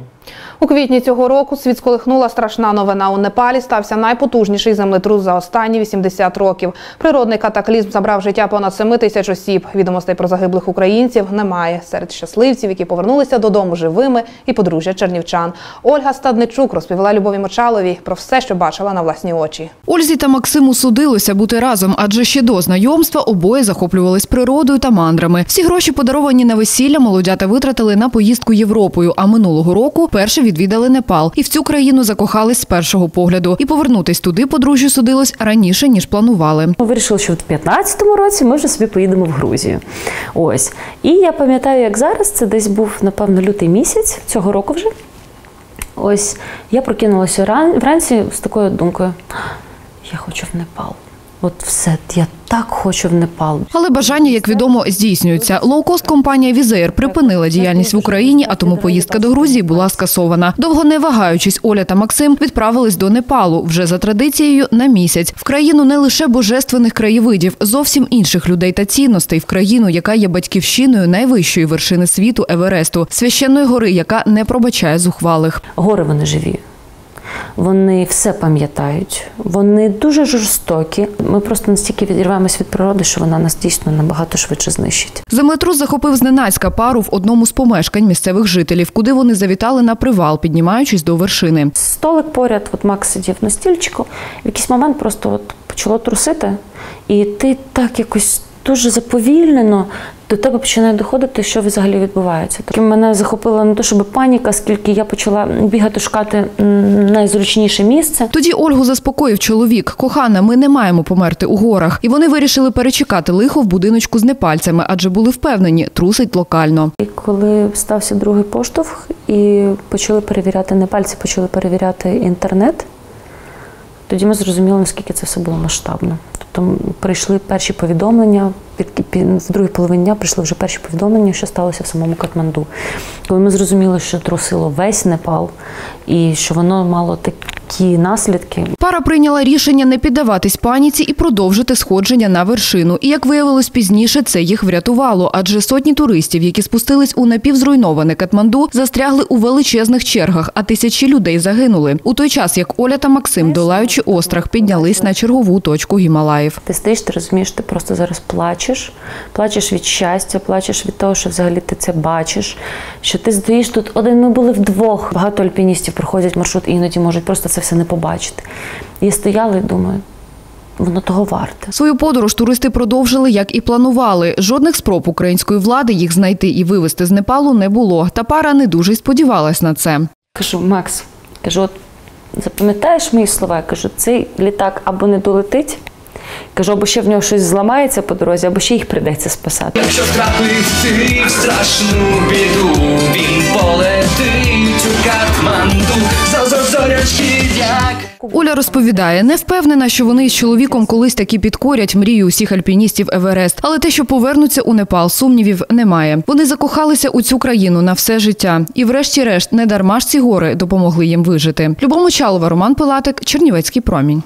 Okay. У квітні цього року світ сколихнула страшна новина. У Непалі стався найпотужніший землетрус за останні 80 років. Природний катаклізм забрав життя понад 7 тисяч осіб. Відомостей про загиблих українців немає. Серед щасливців, які повернулися додому живими, і подружжя чернівчан. Ольга Стадничук розповіла Любові Мочаловій про все, що бачила на власні очі. Ользі та Максиму судилося бути разом, адже ще до знайомства обоє захоплювались природою та мандрами. Всі гроші, подаровані на весілля, молодята витратили на поїздку Європою. А минулого року відвідали Непал. І в цю країну закохались з першого погляду. І повернутись туди подружжю судилось раніше ніж планували. Ми вирішили, що в 2015 році ми вже собі поїдемо в Грузію. Ось. І я пам'ятаю, як зараз, це десь був, напевно, лютий місяць цього року вже. Ось я прокинулася вранці з такою думкою: я хочу в Непал. От все, я так хочу в Непал. Але бажання, як відомо, здійснюються. Лоукост компанія Візеєр припинила діяльність в Україні, а тому поїздка до Грузії була скасована. Довго не вагаючись, Оля та Максим відправились до Непалу вже за традицією на місяць. В країну не лише божественних краєвидів, зовсім інших людей та цінностей. В країну, яка є батьківщиною найвищої вершини світу Евересту, священної гори, яка не пробачає зухвалих. Гори вони живі. Вони все пам'ятають, вони дуже жорстокі. Ми просто настільки відірваємось від природи, що вона нас дійсно набагато швидше знищить. Землетрус захопив зненацька пару в одному з помешкань місцевих жителів, куди вони завітали на привал, піднімаючись до вершини. Столик поряд, от Макс сидів на стільчику, в якийсь момент просто от почало трусити, і ти так якось дуже заповільнено до тебе починає доходити, що взагалі відбувається. Так мене захопила не то, щоб паніка, скільки я почала бігати шукати найзручніше місце. Тоді Ольгу заспокоїв чоловік. Кохана, ми не маємо померти у горах. І вони вирішили перечекати лихо в будиночку з непальцями, адже були впевнені, трусить локально. І коли стався другий поштовх, і почали перевіряти не пальці, почали перевіряти інтернет, тоді ми зрозуміли, наскільки це все було масштабно. Тобто м, прийшли перші повідомлення, в другій половині дня прийшли вже перші повідомлення, що сталося в самому Катманду. Коли ми зрозуміли, що трусило весь Непал, і що воно мало такі наслідки, Пара прийняла рішення не піддаватись паніці і продовжити сходження на вершину. І як виявилось пізніше, це їх врятувало, адже сотні туристів, які спустились у напівзруйноване Катманду, застрягли у величезних чергах, а тисячі людей загинули. У той час, як Оля та Максим, долаючи острах, піднялись на чергову точку Гімалаїв. Ти стоїш, ти розумієш, ти просто зараз плачеш, плачеш від щастя, плачеш від того, що взагалі ти це бачиш. Що ти стоїш тут один. Ми були вдвох. Багато альпіністів проходять маршрут і іноді можуть просто це все не побачити. І стояла і думаю, воно того варте. Свою подорож туристи продовжили, як і планували. Жодних спроб української влади їх знайти і вивезти з Непалу не було. Та пара не дуже й сподівалась на це. Кажу, Макс, кажу, от запам'ятаєш мої слова? Я кажу, цей літак або не долетить. Кажу, або ще в нього щось зламається по дорозі, або ще їх прийдеться спасати. Якщо втрапив в страшну біду, він полетить у Катманду за зорячки як. Оля розповідає, не впевнена, що вони з чоловіком колись таки підкорять мрію усіх альпіністів Еверест. Але те, що повернуться у Непал, сумнівів немає. Вони закохалися у цю країну на все життя. І, врешті-решт, не дарма ж ці гори допомогли їм вижити. Любов Мочалова, Роман Пилатик, Чернівецький промінь.